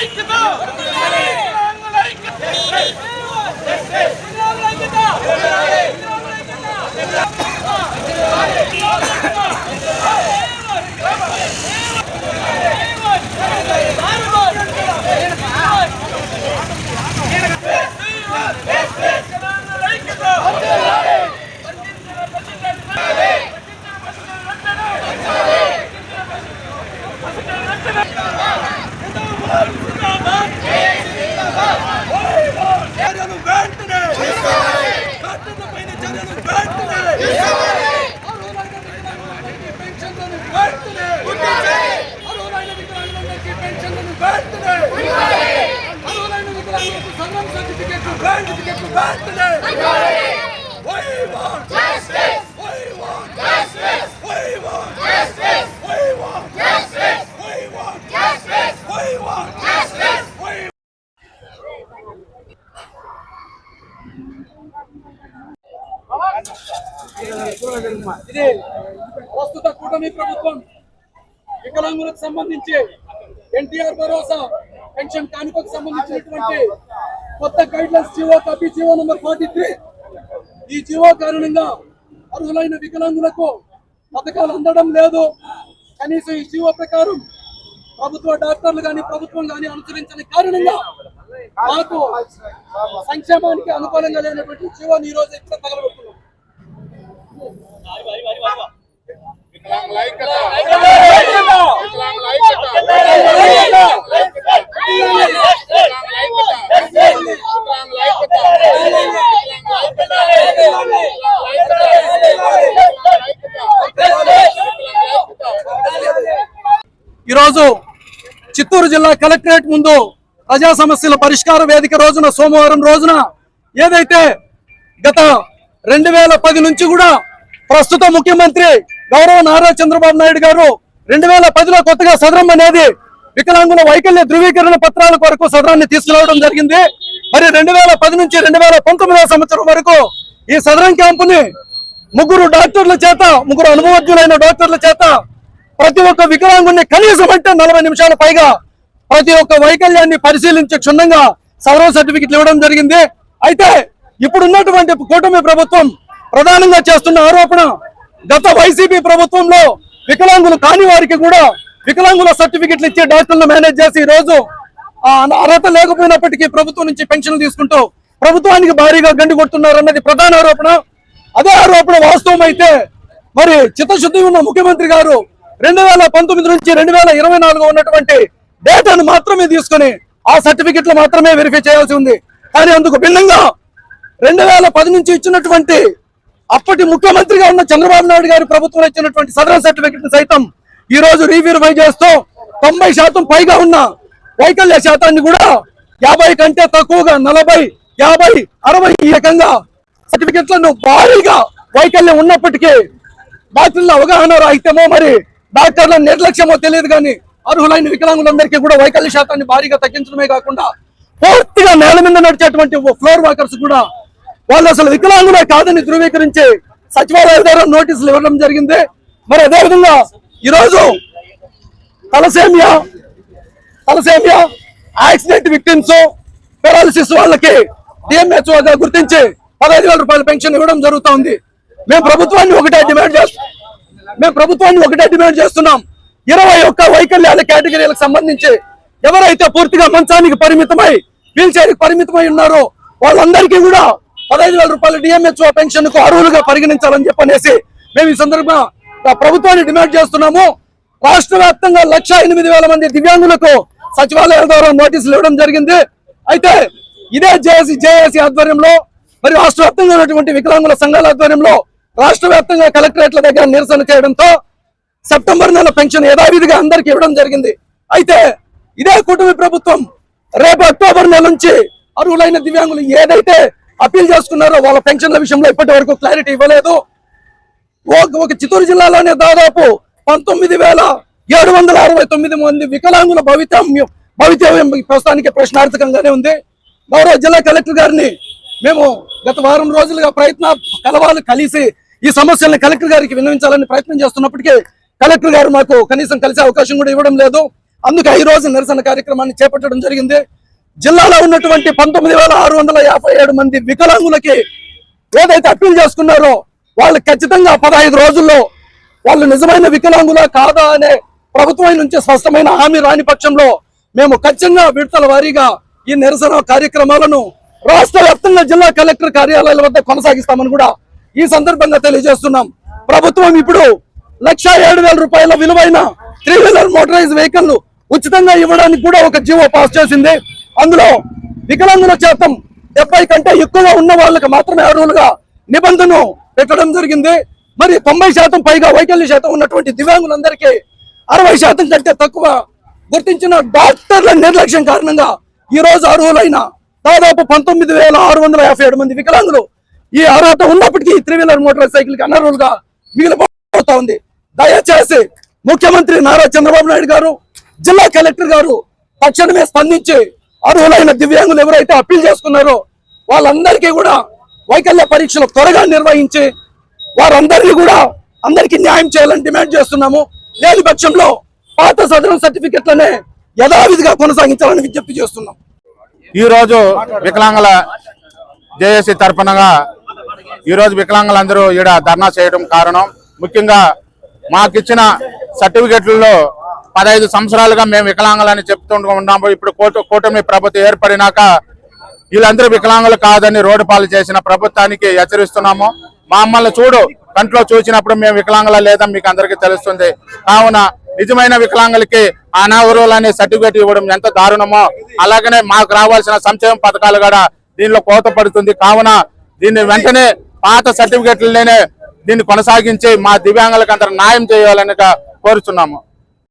ఐక్యత వెంటనే కట్టులపైన చర్యలు వెంటనే పెన్షన్లను వెంటనే అర్హులైన వికలాంగులందరికీ పెన్షన్లను వెంటనే అర్హులైన వికలాంగులకు సంఘం సర్టిఫికెట్లు సర్టిఫికెట్లు వెంటనే We want justice. We want justice. We want justice. We want justice. We want justice. We want justice. We ఇది ప్రస్తుత కూటమి ప్రభుత్వం వికలాంగులకు సంబంధించి ఎన్టీఆర్ భరోసా పెన్షన్ కానుకకు సంబంధించినటువంటి కొత్త guidelines GO copy GO number forty three ఈ జీవో కారణంగా అర్హులైన వికలాంగులకు పథకాలు అందడం లేదు. కనీసం ఈ జీవో ప్రకారం ప్రభుత్వ డాక్టర్లు కానీ ప్రభుత్వం కానీ అనుసరించని కారణంగా మాకు సంక్షేమానికి అనుకూలంగా లేనటువంటి జీవోని ఈ రోజు ఇక్కడ తగలబెడుతున్నాం. ఈరోజు జిల్లా కలెక్టరేట్ ముందు ప్రజా సమస్యల పరిష్కార వేదిక రోజున సోమవారం రోజున ఏదైతే గత రెండు వేల పది నుంచి కూడా ప్రస్తుత ముఖ్యమంత్రి గౌరవ నారా చంద్రబాబు నాయుడు గారు రెండు వేల పదిలో కొత్తగా సదరం అనేది వికలాంగుల వైకల్య ధృవీకరణ పత్రాల కొరకు సదరాన్ని తీసుకురావడం జరిగింది. మరి రెండు వేల పది నుంచి రెండు వేల పంతొమ్మిదవ సంవత్సరం వరకు ఈ సదరం క్యాంపుని ముగ్గురు డాక్టర్ల చేత ముగ్గురు అనుభవజ్ఞులైన డాక్టర్ల చేత ప్రతి ఒక్క వికలాంగుని కనీసం అంటే నలభై నిమిషాల పైగా ప్రతి ఒక్క వైకల్యాన్ని పరిశీలించి క్షుణ్ణంగా సవరణ సర్టిఫికెట్లు ఇవ్వడం జరిగింది. అయితే ఇప్పుడున్నటువంటి కూటమి ప్రభుత్వం ప్రధానంగా చేస్తున్న ఆరోపణ గత వైసీపీ ప్రభుత్వంలో వికలాంగులు కాని వారికి కూడా వికలాంగుల సర్టిఫికెట్లు ఇచ్చి డాక్టర్లు మేనేజ్ చేసి ఈ రోజు ఆ అర్హత లేకపోయినప్పటికీ ప్రభుత్వం నుంచి పెన్షన్లు తీసుకుంటూ ప్రభుత్వానికి భారీగా గండి కొడుతున్నారన్నది ప్రధాన ఆరోపణ. అదే ఆరోపణ వాస్తవం అయితే మరి చిత్తశుద్ధి ఉన్న ముఖ్యమంత్రి గారు రెండు వేల పంతొమ్మిది నుంచి రెండు వేల ఇరవై ఉన్నటువంటి డేటాను మాత్రమే తీసుకొని ఆ సర్టిఫికెట్లు మాత్రమే వెరిఫై చేయాల్సి ఉంది. కానీ అందుకు భిన్నంగా రెండు వేల పది నుంచి ఇచ్చినటువంటి అప్పటి ముఖ్యమంత్రిగా ఉన్న చంద్రబాబు నాయుడు గారి ప్రభుత్వం ఇచ్చినటువంటి సదరన్ సర్టిఫికెట్ సైతం ఈ రోజు రీవెరిఫై చేస్తూ తొంభై శాతం పైగా ఉన్న వైకల్య శాతాన్ని కూడా యాభై కంటే తక్కువగా నలభై యాభై అరవై ఈ రకంగా సర్టిఫికెట్లను భారీగా వైకల్యం ఉన్నప్పటికీ డాక్టర్ల అవగాహన రాహిత్యమో మరి డాక్టర్ల నిర్లక్ష్యమో తెలియదు కానీ అర్హులైన వికలాంగులందరికీ కూడా వైకల్య శాతాన్ని భారీగా తగ్గించడమే కాకుండా పూర్తిగా నేల మీద నడిచేటువంటి ఫ్లోర్ వర్కర్స్ కూడా వాళ్ళు అసలు వికలాంగులే కాదని ధృవీకరించి సచివాలయ ద్వారా నోటీసులు ఇవ్వడం జరిగింది. మరి అదేవిధంగా ఈరోజు thalassemia thalassemia accident victims paralysis వాళ్ళకి డిఎంహెచ్ఓ గుర్తించి పదహైదు వేల రూపాయల పెన్షన్ ఇవ్వడం జరుగుతోంది. మేము ప్రభుత్వాన్ని ఒకటే డిమాండ్ చేస్తున్నాం మేము ప్రభుత్వాన్ని ఒకటే డిమాండ్ చేస్తున్నాం. ఇరవై ఒక్క వైకల్యాల కేటగిరీలకు సంబంధించి ఎవరైతే పూర్తిగా మంచానికి పరిమితమై వీల్ చైర్ పరిమితమై ఉన్నారో వాళ్ళందరికీ కూడా పదహైదు వేల రూపాయల డిఎంహెచ్ఓ పెన్షన్కు అర్హులుగా పరిగణించాలని చెప్పనేసి మేము ఈ సందర్భంగా ప్రభుత్వాన్ని డిమాండ్ చేస్తున్నాము. రాష్ట్ర వ్యాప్తంగా లక్ష ఎనిమిది వేల మంది దివ్యాంగులకు సచివాలయాల ద్వారా నోటీసులు ఇవ్వడం జరిగింది. అయితే ఇదే జేఏసీ జేఏసీ ఆధ్వర్యంలో మరి రాష్ట్ర వ్యాప్తంగా ఉన్నటువంటి వికలాంగుల సంఘాల ఆధ్వర్యంలో రాష్ట్ర వ్యాప్తంగా కలెక్టరేట్ల దగ్గర నిరసన చేయడంతో సెప్టెంబర్ నెల పెన్షన్ యథావిధిగా అందరికి ఇవ్వడం జరిగింది. అయితే ఇదే కూటమి ప్రభుత్వం రేపు అక్టోబర్ నెల నుంచి అర్హులైన దివ్యాంగులు ఏదైతే అప్పీల్ చేసుకున్నారో వాళ్ళ పెన్షన్ల విషయంలో ఇప్పటి వరకు క్లారిటీ ఇవ్వలేదు. ఒక ఒక చిత్తూరు జిల్లాలోనే దాదాపు పంతొమ్మిది వేల ఏడు వందల అరవై తొమ్మిది మంది వికలాంగుల భవితవ్యం భవితవ్యం ప్రస్తుతానికి ప్రశ్నార్థకంగానే ఉంది. గౌరవ జిల్లా కలెక్టర్ గారిని మేము గత వారం రోజులుగా ప్రయత్న కలవాలు కలిసి ఈ సమస్యలను కలెక్టర్ గారికి విన్నవించాలని ప్రయత్నం చేస్తున్నప్పటికీ కలెక్టర్ గారు మాకు కనీసం కలిసే అవకాశం కూడా ఇవ్వడం లేదు. అందుకే ఈ రోజు నిరసన కార్యక్రమాన్ని చేపట్టడం జరిగింది. జిల్లాలో ఉన్నటువంటి పంతొమ్మిది వేల ఆరు వందల యాభై ఏడు మంది వికలాంగులకి ఏదైతే అప్పీల్ చేసుకున్నారో వాళ్ళు ఖచ్చితంగా పదహైదు రోజుల్లో వాళ్ళు నిజమైన వికలాంగులా కాదా అనే ప్రభుత్వం నుంచి స్పష్టమైన హామీ రాని పక్షంలో మేము ఖచ్చితంగా విడతల వారీగా ఈ నిరసన కార్యక్రమాలను రాష్ట్ర వ్యాప్తంగా జిల్లా కలెక్టర్ కార్యాలయాల వద్ద కొనసాగిస్తామని కూడా ఈ సందర్భంగా తెలియజేస్తున్నాం. ప్రభుత్వం ఇప్పుడు లక్ష ఏడు వేల రూపాయల విలువైన త్రీ వీలర్ మోటరైజ్ వెహికల్ ఉచితంగా ఇవ్వడానికి కూడా ఒక జీవో పాస్ చేసింది. అందులో వికలాంగుల శాతం డెబ్బై కంటే ఎక్కువ ఉన్న వాళ్ళకి మాత్రమే అర్హులుగా నిబంధన పెట్టడం జరిగింది. మరి తొంభై శాతం పైగా వైకల్య శాతం ఉన్నటువంటి దివ్యాంగులందరికీ అరవై శాతం కంటే తక్కువ గుర్తించిన డాక్టర్ల నిర్లక్ష్యం కారణంగా ఈ రోజు అర్హులైన దాదాపు పంతొమ్మిది వేల ఆరు వందల యాభై ఏడు మంది వికలాంగులు ఈ అర్హత ఉన్నప్పటికీ త్రీ వీలర్ మోటార్ సైకిల్కి అనర్హులుగా మిగిలిపోతా ఉంది. దయచేసి ముఖ్యమంత్రి నారా చంద్రబాబు నాయుడు గారు జిల్లా కలెక్టర్ గారు తక్షణమే స్పందించి అర్హులైన దివ్యాంగులు ఎవరైతే అప్పీల్ చేసుకున్నారో వాళ్ళందరికీ కూడా వైకల్య పరీక్షలు త్వరగా నిర్వహించి వారందరినీ కూడా అందరికీ న్యాయం చేయాలని డిమాండ్ చేస్తున్నాము. లేని పక్షంలో పాత సదరం సర్టిఫికెట్లనే యథావిధిగా కొనసాగించాలని విజ్ఞప్తి చేస్తున్నాం. ఈ రోజు వికలాంగుల జేఏసీ తరఫునగా ఈ రోజు వికలాంగులందరూ ఈడ ధర్నా చేయడం కారణం. ముఖ్యంగా మాకిచ్చిన సర్టిఫికెట్లలో పదహైదు సంవత్సరాలుగా మేము వికలాంగులని చెప్తూ ఉన్నాము. ఇప్పుడు కూట- కూటమి ప్రభుత్వం ఏర్పడినాక వీళ్ళందరూ వికలాంగులు కాదని రోడ్డు పాలు చేసిన ప్రభుత్వానికి హెచ్చరిస్తున్నాము. మమ్మల్ని చూడు కంట్లో చూసినప్పుడు మేము వికలాంగుల లేదని మీకు అందరికీ తెలుస్తుంది. కావున నిజమైన వికలాంగులకి అనావరులనే సర్టిఫికేట్ ఇవ్వడం ఎంత దారుణమో అలాగనే మాకు రావాల్సిన సంక్షేమ పథకాలు కూడా దీనిలో కోత పడుతుంది కావున దీన్ని వెంటనే పాత సర్టిఫికెట్లనే దీన్ని కొనసాగించి మా దివ్యాంగులకు అందరూ న్యాయం చేయాలని కోరుచున్నాము.